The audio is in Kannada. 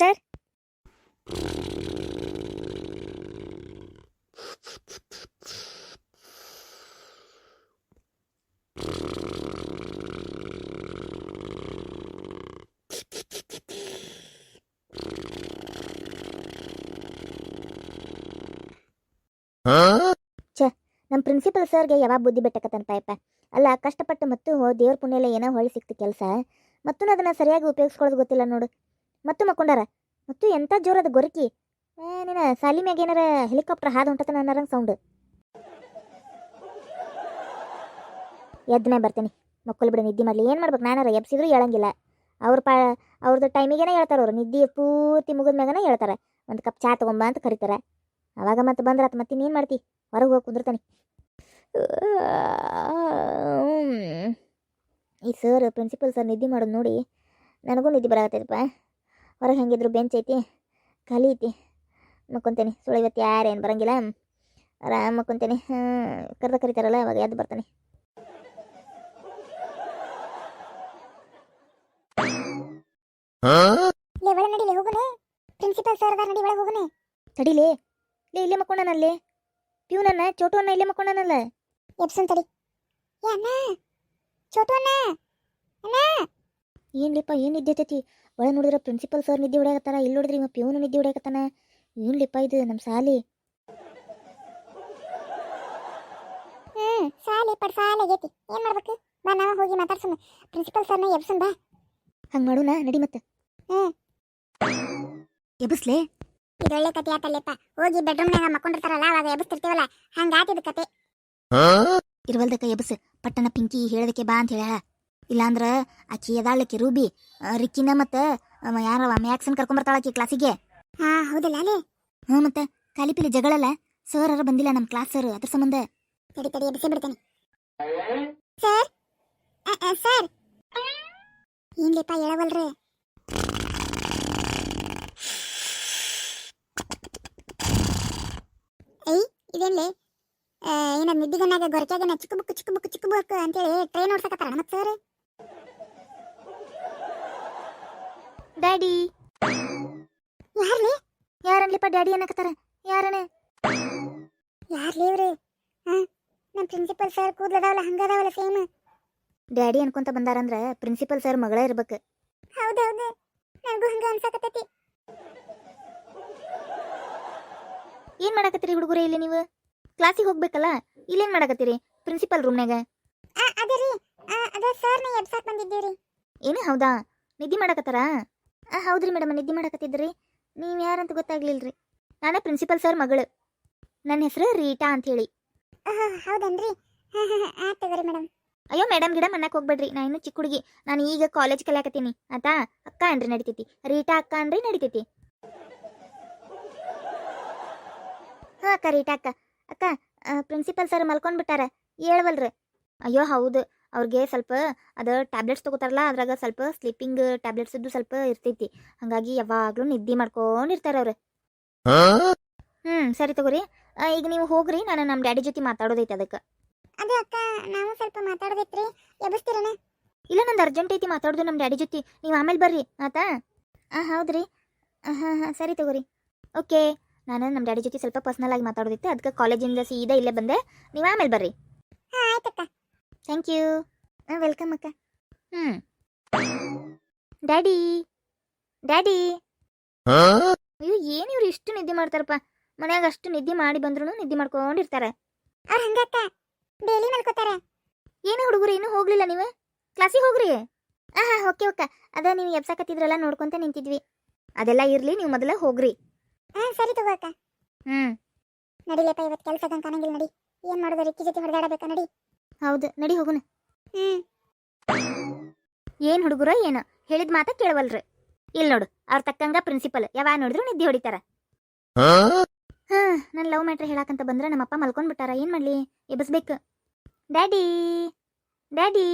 ಸರ್ ನಮ್ಮ ಪ್ರಿನ್ಸಿಪಲ್ ಸರ್ಗೆ ಯಾವಾಗ ಬುದ್ಧಿ ಬೆಟ್ಟಕತ್ತನಪ್ಪ ಯಪ್ಪ ಅಲ್ಲ, ಕಷ್ಟಪಟ್ಟು ಮತ್ತು ದೇವ್ರ ಪುಣ್ಯಲ್ಲ ಏನೋ ಹೊಳಿ ಸಿಕ್ತು ಕೆಲಸ. ಮತ್ತೂ ಅದನ್ನ ಸರಿಯಾಗಿ ಉಪಯೋಗಿಸ್ಕೊಳ್ಳೋದು ಗೊತ್ತಿಲ್ಲ ನೋಡು. ಮತ್ತು ಮಕ್ಕೊಂಡಾರ? ಮತ್ತು ಎಂಥ ಜೋರದ ಗೊರಕಿ? ನೀನು ಸಾಲಿ ಮ್ಯಾಗ ಏನಾರ ಹೆಲಿಕಾಪ್ಟರ್ ಹಾದು ಹೊಂಟತನ ಅನ್ನೋರಂಗೆ ಸೌಂಡ್ ಎದ್ದ ಮ್ಯಾಗ ಬರ್ತೀನಿ. ಮಕ್ಕಳು ಬಿಡು, ನಿದ್ದೆ ಮಾಡಲಿ. ಏನು ಮಾಡ್ಬೇಕು? ನಾನಾರ ಎಬ್ಸಿದ್ರು ಹೇಳಂಗಿಲ್ಲ ಅವ್ರ ಪಾ ಅವ್ರದ್ದು ಟೈಮಿಗೇನೆ ಹೇಳ್ತಾರೆ ಅವರು. ನಿದ್ದೆ ಪೂರ್ತಿ ಮುಗಿದ ಮ್ಯಾಗನೇ ಹೇಳ್ತಾರೆ. ಒಂದು ಕಪ್ ಚಾ ತೊಗೊಂಬ ಅಂತ ಕರೀತಾರೆ. ಅವಾಗ ಮತ್ತೆ ಬಂದ್ರಾತ್. ಮತ್ತೆ ನೀನು ಮಾಡ್ತಿ? ಹೊರಗೆ ಹೋಗಿ ಕುಂದಿರ್ತಾನೆ. ಈ ಸರ್ ಪ್ರಿನ್ಸಿಪಲ್ ಸರ್ ನಿದ್ದೆ ಮಾಡೋದು ನೋಡಿ ನನಗೂ ನಿದ್ದೆ ಬರಾಕತ್ತೈತಪ್ಪ. ಹೊರಗೆ ಹೆಂಗಿದ್ರು ಬೆಂಚ್ ಐತಿ ಖಾಲಿ ಐತಿ. ಮಕ್ಕೊಂತೇನೆ ಸುಳ್ಳು ಇವತ್ತು ಯಾರೇನು ಬರಂಗಿಲ್ಲ. ಆರಾಮ ಮಕ್ಕೊಂತೇನೆ. ಕರೆದ ಕರಿತಾರಲ್ಲ ಅವಾಗ ಎದ್ದು ಬರ್ತಾನೆ. ನಡಿಲೆ ಹೋಗುನೆ. ಪ್ರಿನ್ಸಿಪಲ್ ಸರ್ ಅದಾರ ನಡಿ ಒಳಗೆ ಹೋಗುನೆ. ತಡಿಲೇ. ಲೇ ಇಲ್ಲೇ ಮಕ್ಕೊಂಡನಲ್ಲೇ ಪ್ಯೂನನ್ನ ಚೋಟು ಅನ್ನ ಇಲ್ಲೇ ಮಕ್ಕೊಂಡನಲ್ಲ ಎಪ್ಸನ್ ತಡಿ. ಏ ಅಣ್ಣ. ಚೋಟು ಅಣ್ಣ ಅಣ್ಣ. ಏನ್ಲಿಪ್ಪ ಏನು ನಿದ್ದೆ ಐತಿ ಒಳಗೆ ನೋಡಿದ್ರೆ ಪ್ರಿನ್ಸಿಪಲ್ ಸರ್ ನಿದ್ದೆ ಹೊಡ್ಯಾಕತ್ತಾರ ಇಲ್ಲಿ ನೋಡಿದ್ರೆ ಇವ ಪ್ಯೂನು ನಿದ್ದೆ ಹೊಡ್ಯಾಕತ್ತಾನ. ಏನ್ಲಿಪ್ಪ ಇದು ನಮ್ಮ ಸಾಲಿ? ಹ್ಮ್ ಸಾಲಿ ಪಡ್ ಸಾಲಿ ಆಗೈತಿ. ಏನ್ ಮಾಡ್ಬೇಕು? ಬಾ ನಾವ ಹೋಗಿ ಮಾತಾಡ್ಸೋಣ. ಪ್ರಿನ್ಸಿಪಲ್ ಸರ್ನ ಎಬ್ಸನ್ ಬಾ. ಹಂಗೆ ಮಾಡೋಣ ನಡಿ ಮತ್ತೆ. ಹ್ಮ್. ಎಬ್ಸ್ಲೇ? ಇದೊಳ್ಳೆ ಕತೆ ಆತಲ್ಲಪ್ಪ. ಹೋಗಿ ಬೆಡ್ರೂಮ್ನಾಗ ಮಕ್ಕೊಂಡಿರ್ತಾರಲ್ಲ ಅವಾಗ ಎಬ್ಸ್ತಿರ್ತೀವಲ್ಲ? ಹಂಗ ಆತಿದ ಕತೆ ಇರ್ವಲ್ದಕ್ಕ ಎಬ್ಸ್. ಪಟ್ಟಣ ಪಿಂಕಿ ಹೇಳದಕ್ಕೆ ಬಾ ಅಂತ ಹೇಳ್ಯಾಳ. ಇಲ್ಲಾಂದ್ರ ಆಕಿ ಎದಾಳಕ್ಕೆ ರೂಬಿ ಆ, ರಿಕ್ಕಿನ ಮತ್ತೆ ಅವ ಯಾರವ ಮ್ಯಾಕ್ಸನ್ ಕರ್ಕೊಂಬರ್ತಾಳ ಆಕಿ ಕ್ಲಾಸಿಗೆ ಹಾ ಹೌದಲ್ಲ ಅಲೇ ಹ್ಞೂ ಮತ್ತೆ ಕಾಲಿಪಿಲಿ ಜಗಳಲ್ಲ ಸರ್ ಅರ ಬಂದಿಲ್ಲ ನಮ್ಮ ಕ್ಲಾಸ್ ಸರ್ ಅದ್ರ ಸಂಬಂಧ. ತಡಿ ತಡಿ ಎಬ್ಸಿ ಬಿಡ್ತೇನೆ. ಸರ್ ಅ, ಅ, ಸರ್ ಏನ್ಲಿಪ್ಪ ಹೇಳವಲ್ರಿ? ಏಯ್ ಇದೇನ್ಲಿ? ಏನ ನಿದ್ದಿಗನ್ನಾಗ ಗೊರಕ್ಯಾಗನ ಚಿಕ್ಕ ಬುಕ್ ಚಿಕ್ಕ ಬುಕ್ ಚಿಕ್ಕ ಬುಕ್ ಅಂತೇಳಿ ಟ್ರೈನ್ ಓಡ್ಸಕತ್ತಾರ ಮತ್ತೆ ಸರ್ ಡ್ಯಾಡಿ. ಯಾರ್ಲಿ ಯಾರನ್ಲಿಪ್ಪ ಡ್ಯಾಡಿ ಅನ್ನಕತ್ತಾರ? ಯಾರನೇ? ಯಾರ್ಲಿ ಇವ್ರಿ? ಹಾ ನಮ್ಮ ಪ್ರಿನ್ಸಿಪಲ್ ಸರ್ ಕೂದಲದಾವಲ್ಲ ಹಂಗದಾವಲ್ಲ ಸೇಮ್ ಡ್ಯಾಡಿ ಅನ್ಕೊಂತ ಬಂದಾರಂದ್ರ ಪ್ರಿನ್ಸಿಪಲ್ ಸರ್ ಮಗಳ ಇರ್ಬೇಕು. ಹೌದೌದು. ನನಗೂ ಹಂಗ ಅನ್ಸಕತ್ತೈತಿ. ಏನ್ ಮಾಡಕತ್ತೀರಿ ಹುಡುಗರೇ ಇಲ್ಲಿ ನೀವು? ಕ್ಲಾಸಿಗೆ ಹೋಗ್ಬೇಕಲ್ಲ ಇಲ್ಲೇನ್ ಮಾಡಕತ್ತೀರಿ? ಪ್ರಿನ್ಸಿಪಲ್ ರೂಮ್ನಾಗ ಅದೇ ರೀ. ಅದ ಸರ್ನ ಎಬ್ಸಾಕ್ ಬಂದಿದ್ದೀರಿ. ಏನು ಹೌದಾ? ನಿದ್ದೆ ಮಾಡಕತ್ತಾರ? ಆ ಹೌದ್ರಿ ಮೇಡಮ್ ನಿದ್ದೆ ಮಾಡಕತ್ತಿದ್ರಿ. ನೀವು ಯಾರಂತ ಗೊತ್ತಾಗ್ಲಿಲ್ರಿ. ನಾನೇ ಪ್ರಿನ್ಸಿಪಲ್ ಸರ್ ಮಗಳು. ನನ್ನ ಹೆಸರು ರೀಟಾ ಅಂತ ಹೇಳಿ ಹೌದನ್ರಿ? ಆತ್ ತಗೋರಿ ಮೇಡಮ್ ಅಯ್ಯೋ ಮೇಡಮ್ ಗಿಡ ಅನ್ನಕ್ಕೆ ಹೋಗ್ಬೇಡ್ರಿ. ನಾ ಇನ್ನೂ ಚಿಕ್ಕ ಹುಡುಗಿ. ನಾನು ಈಗ ಕಾಲೇಜ್ ಕಲಿಯಾಕತ್ತೀನಿ. ಆತಾ ಅಕ್ಕ ಅನ್ರಿ ನಡಿತೈತಿ. ರೀಟಾ ಅಕ್ಕ ಅನ್ರಿ ನಡಿತೈತಿ. ಹಾಂ ಅಕ್ಕ ರೀಟಾ ಅಕ್ಕ. ಅಕ್ಕ ಪ್ರಿನ್ಸಿಪಲ್ ಸರ್ ಮಲ್ಕೊಂಡ್ಬಿಟ್ಟಾರ. ಹೇಳ್ವಲ್ರಿ. ಅಯ್ಯೋ ಹೌದು. ಅವ್ರಿಗೆ ಸ್ವಲ್ಪ ಅದು ಟ್ಯಾಬ್ಲೆಟ್ಸ್ ತಗೋತಾರಲ್ಲ ಅದ್ರಾಗ ಸ್ವಲ್ಪ ಸ್ಲೀಪಿಂಗ್ ಟ್ಯಾಬ್ಲೆಟ್ಸ್ ಇದ್ದು ಸ್ವಲ್ಪ ಇರ್ತೈತಿ. ಹಾಗಾಗಿ ಯಾವಾಗಲೂ ನಿದ್ದೆ ಮಾಡ್ಕೊಂಡಿರ್ತಾರೆ ಅವ್ರು. ಹ್ಞೂ ಸರಿ ತಗೋರಿ. ಈಗ ನೀವು ಹೋಗ್ರಿ ನಾನು ನಮ್ಮ ಡ್ಯಾಡಿ ಜೊತೆ ಮಾತಾಡೋದೈತೆ ಅದಕ್ಕೆ. ಅದೇ ಅಕ್ಕ ನಾವು ಸ್ವಲ್ಪ ಮಾತಾಡೋದೈತ್ರಿ. ಎಬ್ಬಿಸ್ತೀರೇನ? ಇಲ್ಲ ನಂದು ಅರ್ಜೆಂಟ್ ಐತಿ ಮಾತಾಡೋದು ನಮ್ಮ ಡ್ಯಾಡಿ ಜೊತೆ. ನೀವು ಆಮೇಲೆ ಬರ್ರಿ ಆತಾ ಹಾಂ ಹೌದ್ರಿ. ಹಾಂ ಹಾಂ ಸರಿ ತಗೋರಿ. ಓಕೆ. ನಾನು ನಮ್ಮ ಡ್ಯಾಡಿ ಜೊತೆ ಸ್ವಲ್ಪ ಪರ್ಸ್ನಲ್ ಆಗಿ ಮಾತಾಡೋದಿತ್ತು ಅದಕ್ಕೆ ಕಾಲೇಜಿಂದ ಸೀದಾ ಇಲ್ಲೇ ಬಂದೆ. ನೀವು ಆಮೇಲೆ ಬರ್ರಿ. ಹಾಂ ಆಯ್ತಕ್ಕ. ಥ್ಯಾಂಕ್ ಯು ಹಾಂ ವೆಲ್ಕಮ್ ಅಕ್ಕ. ಹ್ಞೂ ಡ್ಯಾಡಿ ಡ್ಯಾಡಿ ಅಯ್ಯೋ ಏನು ಇವ್ರು ಇಷ್ಟು ನಿದ್ದೆ ಮಾಡ್ತಾರಪ್ಪ? ಮನ್ಯಾಗ ಅಷ್ಟು ನಿದ್ದೆ ಮಾಡಿ ಬಂದ್ರು ನಿದ್ದೆ ಮಾಡ್ಕೊಂಡಿರ್ತಾರೆ. ಅವ್ರು ಹಂಗಕ್ಕ ಡೈಲಿ ಮಲ್ಕೋತಾರೆ. ಏನು ಹುಡುಗರು ಇನ್ನೂ ಹೋಗ್ಲಿಲ್ಲ ನೀವು? ಕ್ಲಾಸಿಗೆ ಹೋಗ್ರಿ? ಹಾಂ ಹಾಂ ಓಕೆ ಓಕೆ ಅದೇ ನೀವು ಎಬ್ಸಾಕತ್ತಿದ್ರಲ್ಲ ನೋಡ್ಕೊಂತ ನಿಂತಿದ್ವಿ. ಅದೆಲ್ಲ ಇರಲಿ ನೀವು ಮೊದಲ ಹೋಗ್ರಿ. ಹಾಂ ಸರಿ ತಗೋ ಅಕ್ಕ. ಹ್ಞೂ ನಡಿಲೇಪ್ಪ ಇವತ್ತು ಕೆಲಸ ಕಾಣಂಗಿಲ್ಲ ನಡಿ. ಏನು ಮಾಡೋದು ರಿಕ್ಕಿ ಜೊತೆ ಹೊಡೆದಾಡಬೇಕಾ ನಡಿ. ಹೌದು ನಡಿ ಹೋಗುನ. ಹ್ಮ್. ಏನು ಹುಡುಗರ ಏನು ಹೇಳಿದ ಮಾತ ಕೇಳವಲ್ರಿ. ಇಲ್ಲಿ ನೋಡು ಅವ್ರ ತಕ್ಕಂಗ ಪ್ರಿನ್ಸಿಪಲ್ ಯಾವಾಗ ನೋಡಿದ್ರು ನಿದ್ದೆ ಹೊಡಿತಾರ. ಹಾ ನನ್ನ ಲವ್ ಮ್ಯಾಟ್ರ್ ಹೇಳಾಕಂತ ಬಂದ್ರೆ ನಮ್ಮಪ್ಪ ಮಲ್ಕೊಂಡ್ಬಿಟ್ಟಾರ ಏನ್ ಮಾಡ್ಲಿ? ಎಬ್ಬಿಸ್ಬೇಕು. Daddy daddy